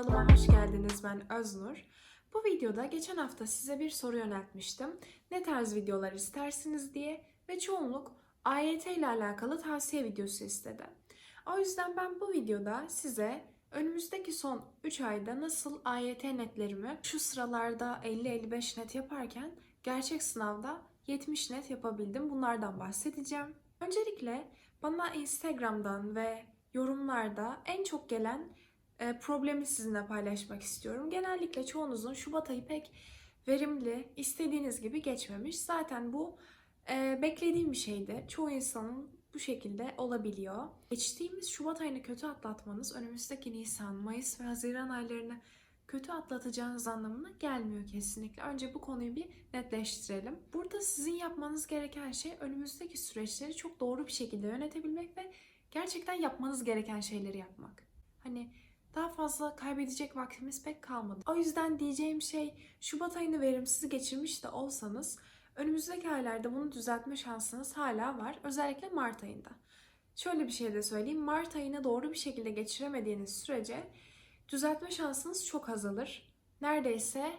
Kanalıma hoş geldiniz. Ben Öznur. Bu videoda geçen hafta size bir soru yöneltmiştim. Ne tarz videolar istersiniz diye ve çoğunluk AYT ile alakalı tavsiye videosu istedi. O yüzden ben bu videoda size önümüzdeki son 3 ayda nasıl AYT netlerimi şu sıralarda 50-55 net yaparken gerçek sınavda 70 net yapabildim. Bunlardan bahsedeceğim. Öncelikle bana Instagram'dan ve yorumlarda en çok gelen problemi sizinle paylaşmak istiyorum. Genellikle çoğunuzun Şubat ayı pek verimli, istediğiniz gibi geçmemiş. Zaten bu e, beklediğim bir şeydi. Çoğu insanın bu şekilde olabiliyor. Geçtiğimiz Şubat ayını kötü atlatmanız önümüzdeki Nisan, Mayıs ve Haziran aylarını kötü atlatacağınız anlamına gelmiyor kesinlikle. Önce bu konuyu bir netleştirelim. Burada sizin yapmanız gereken şey önümüzdeki süreçleri çok doğru bir şekilde yönetebilmek ve gerçekten yapmanız gereken şeyleri yapmak. Hani daha fazla kaybedecek vaktimiz pek kalmadı. O yüzden diyeceğim şey Şubat ayını verimsiz geçirmiş de olsanız önümüzdeki aylarda bunu düzeltme şansınız hala var. Özellikle Mart ayında. Şöyle bir şey de söyleyeyim. Mart ayını doğru bir şekilde geçiremediğiniz sürece düzeltme şansınız çok azalır. Neredeyse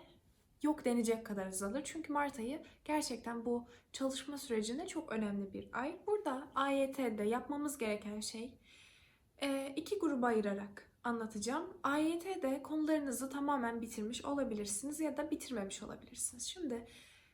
yok denecek kadar azalır. Çünkü Mart ayı gerçekten bu çalışma sürecinde çok önemli bir ay. Burada AYT'de yapmamız gereken şey iki gruba ayırarak anlatacağım. AYT'de konularınızı tamamen bitirmiş olabilirsiniz ya da bitirmemiş olabilirsiniz. Şimdi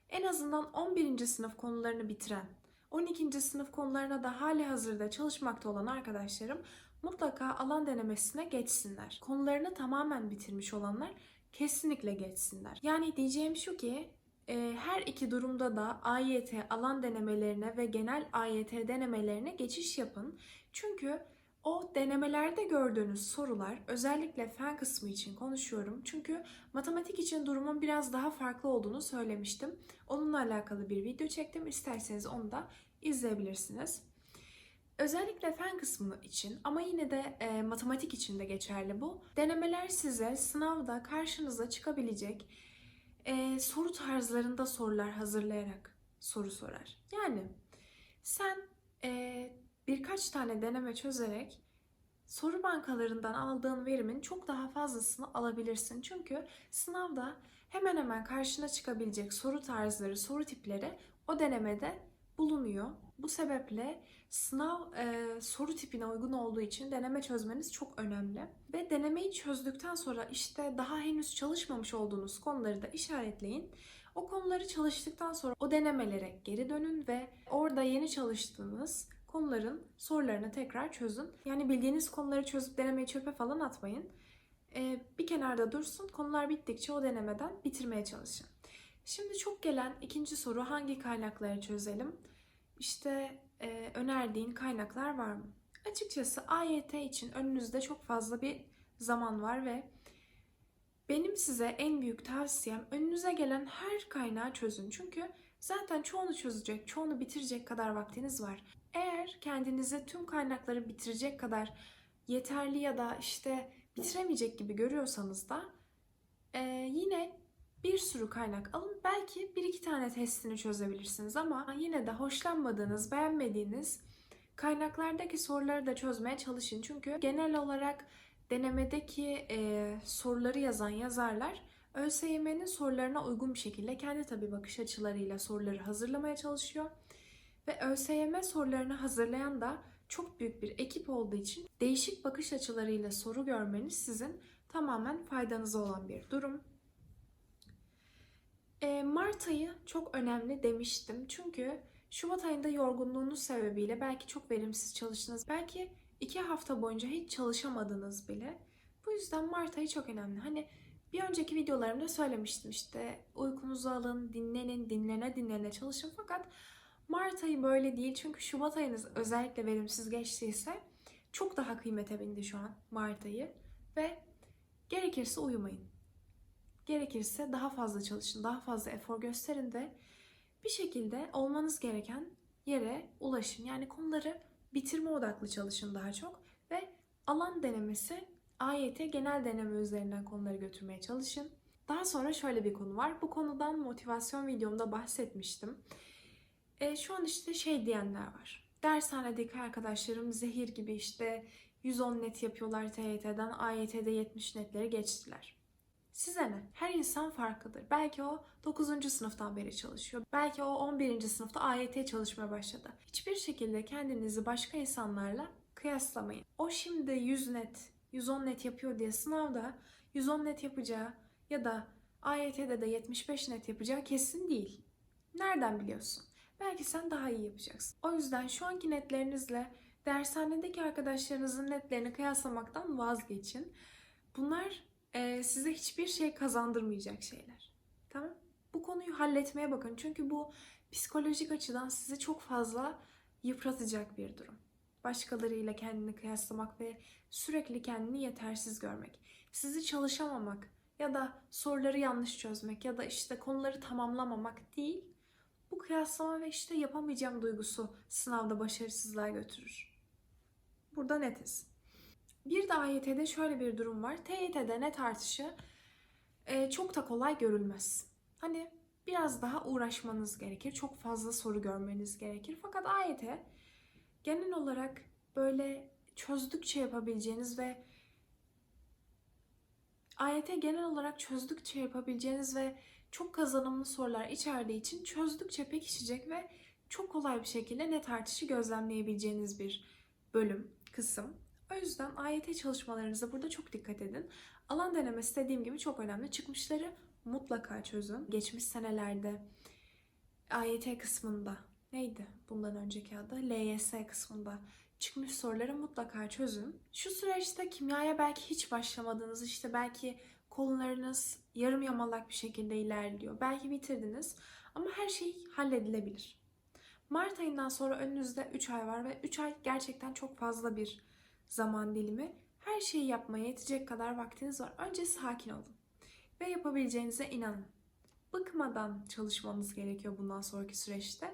en azından 11. sınıf konularını bitiren, 12. sınıf konularına da hali hazırda çalışmakta olan arkadaşlarım mutlaka alan denemesine geçsinler. Konularını tamamen bitirmiş olanlar kesinlikle geçsinler. Yani diyeceğim şu ki e, her iki durumda da AYT alan denemelerine ve genel AYT denemelerine geçiş yapın. Çünkü o denemelerde gördüğünüz sorular özellikle fen kısmı için konuşuyorum. Çünkü matematik için durumun biraz daha farklı olduğunu söylemiştim. Onunla alakalı bir video çektim. İsterseniz onu da izleyebilirsiniz. Özellikle fen kısmı için ama yine de e, matematik için de geçerli bu. Denemeler size sınavda karşınıza çıkabilecek e, soru tarzlarında sorular hazırlayarak soru sorar. Yani sen e, birkaç tane deneme çözerek soru bankalarından aldığın verimin çok daha fazlasını alabilirsin. Çünkü sınavda hemen hemen karşına çıkabilecek soru tarzları, soru tipleri o denemede bulunuyor. Bu sebeple sınav e, soru tipine uygun olduğu için deneme çözmeniz çok önemli. Ve denemeyi çözdükten sonra işte daha henüz çalışmamış olduğunuz konuları da işaretleyin. O konuları çalıştıktan sonra o denemelere geri dönün ve orada yeni çalıştığınız konuların sorularını tekrar çözün. Yani bildiğiniz konuları çözüp denemeyi çöpe falan atmayın. Ee, bir kenarda dursun. Konular bittikçe o denemeden bitirmeye çalışın. Şimdi çok gelen ikinci soru hangi kaynakları çözelim? İşte e, önerdiğin kaynaklar var mı? Açıkçası AYT için önünüzde çok fazla bir zaman var ve benim size en büyük tavsiyem önünüze gelen her kaynağı çözün. Çünkü zaten çoğunu çözecek, çoğunu bitirecek kadar vaktiniz var. Eğer kendinizi tüm kaynakları bitirecek kadar yeterli ya da işte bitiremeyecek gibi görüyorsanız da e, yine bir sürü kaynak alın. Belki bir iki tane testini çözebilirsiniz ama yine de hoşlanmadığınız, beğenmediğiniz kaynaklardaki soruları da çözmeye çalışın. Çünkü genel olarak denemedeki e, soruları yazan yazarlar ÖSYM'nin sorularına uygun bir şekilde kendi tabi bakış açılarıyla soruları hazırlamaya çalışıyor. Ve ÖSYM sorularını hazırlayan da çok büyük bir ekip olduğu için değişik bakış açılarıyla soru görmeniz sizin tamamen faydanıza olan bir durum. E, Mart ayı çok önemli demiştim. Çünkü Şubat ayında yorgunluğunuz sebebiyle belki çok verimsiz çalıştınız. Belki iki hafta boyunca hiç çalışamadınız bile. Bu yüzden Mart ayı çok önemli. Hani bir önceki videolarımda söylemiştim işte uykunuzu alın, dinlenin, dinlene dinlene çalışın. Fakat Mart ayı böyle değil. Çünkü Şubat ayınız özellikle verimsiz geçtiyse çok daha kıymete bindi şu an Mart ayı. Ve gerekirse uyumayın. Gerekirse daha fazla çalışın, daha fazla efor gösterin de bir şekilde olmanız gereken yere ulaşın. Yani konuları bitirme odaklı çalışın daha çok ve alan denemesi AYT genel deneme üzerinden konuları götürmeye çalışın. Daha sonra şöyle bir konu var. Bu konudan motivasyon videomda bahsetmiştim. E, şu an işte şey diyenler var. Dershanedeki arkadaşlarım zehir gibi işte 110 net yapıyorlar TYT'den, AYT'de 70 netleri geçtiler. Size ne? Her insan farklıdır. Belki o 9. sınıftan beri çalışıyor. Belki o 11. sınıfta AYT çalışmaya başladı. Hiçbir şekilde kendinizi başka insanlarla kıyaslamayın. O şimdi 100 net, 110 net yapıyor diye sınavda 110 net yapacağı ya da AYT'de de 75 net yapacağı kesin değil. Nereden biliyorsun? Belki sen daha iyi yapacaksın. O yüzden şu anki netlerinizle dershanedeki arkadaşlarınızın netlerini kıyaslamaktan vazgeçin. Bunlar e, size hiçbir şey kazandırmayacak şeyler. Tamam? Bu konuyu halletmeye bakın. Çünkü bu psikolojik açıdan sizi çok fazla yıpratacak bir durum. Başkalarıyla kendini kıyaslamak ve sürekli kendini yetersiz görmek. Sizi çalışamamak ya da soruları yanlış çözmek ya da işte konuları tamamlamamak değil. Bu kıyaslama ve işte yapamayacağım duygusu sınavda başarısızlığa götürür. Burada netiz. Bir de AYT'de şöyle bir durum var. TYT'de net artışı e, çok da kolay görülmez. Hani biraz daha uğraşmanız gerekir. Çok fazla soru görmeniz gerekir. Fakat AYT genel olarak böyle çözdükçe yapabileceğiniz ve AYT genel olarak çözdükçe yapabileceğiniz ve çok kazanımlı sorular içerdiği için çözdükçe pekişecek ve çok kolay bir şekilde net artışı gözlemleyebileceğiniz bir bölüm, kısım. O yüzden AYT çalışmalarınıza burada çok dikkat edin. Alan denemesi dediğim gibi çok önemli. Çıkmışları mutlaka çözün. Geçmiş senelerde AYT kısmında neydi bundan önceki adı? LYS kısmında çıkmış soruları mutlaka çözün. Şu süreçte kimyaya belki hiç başlamadınız. işte belki konularınız yarım yamalak bir şekilde ilerliyor. Belki bitirdiniz ama her şey halledilebilir. Mart ayından sonra önünüzde 3 ay var ve 3 ay gerçekten çok fazla bir zaman dilimi. Her şeyi yapmaya yetecek kadar vaktiniz var. Önce sakin olun ve yapabileceğinize inanın. Bıkmadan çalışmanız gerekiyor bundan sonraki süreçte.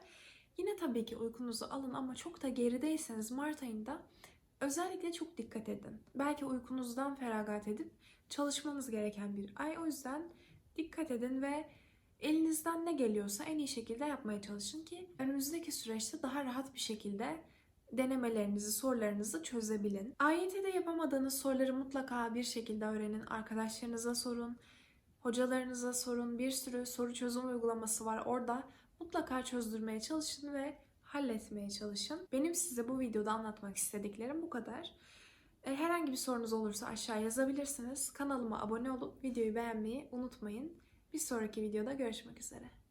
Yine tabii ki uykunuzu alın ama çok da gerideyseniz Mart ayında özellikle çok dikkat edin. Belki uykunuzdan feragat edip çalışmanız gereken bir ay. O yüzden dikkat edin ve elinizden ne geliyorsa en iyi şekilde yapmaya çalışın ki önümüzdeki süreçte daha rahat bir şekilde denemelerinizi, sorularınızı çözebilin. AYT'de yapamadığınız soruları mutlaka bir şekilde öğrenin. Arkadaşlarınıza sorun, hocalarınıza sorun. Bir sürü soru çözüm uygulaması var orada. Mutlaka çözdürmeye çalışın ve halletmeye çalışın. Benim size bu videoda anlatmak istediklerim bu kadar. E, Herhangi bir sorunuz olursa aşağı yazabilirsiniz. Kanalıma abone olup videoyu beğenmeyi unutmayın. Bir sonraki videoda görüşmek üzere.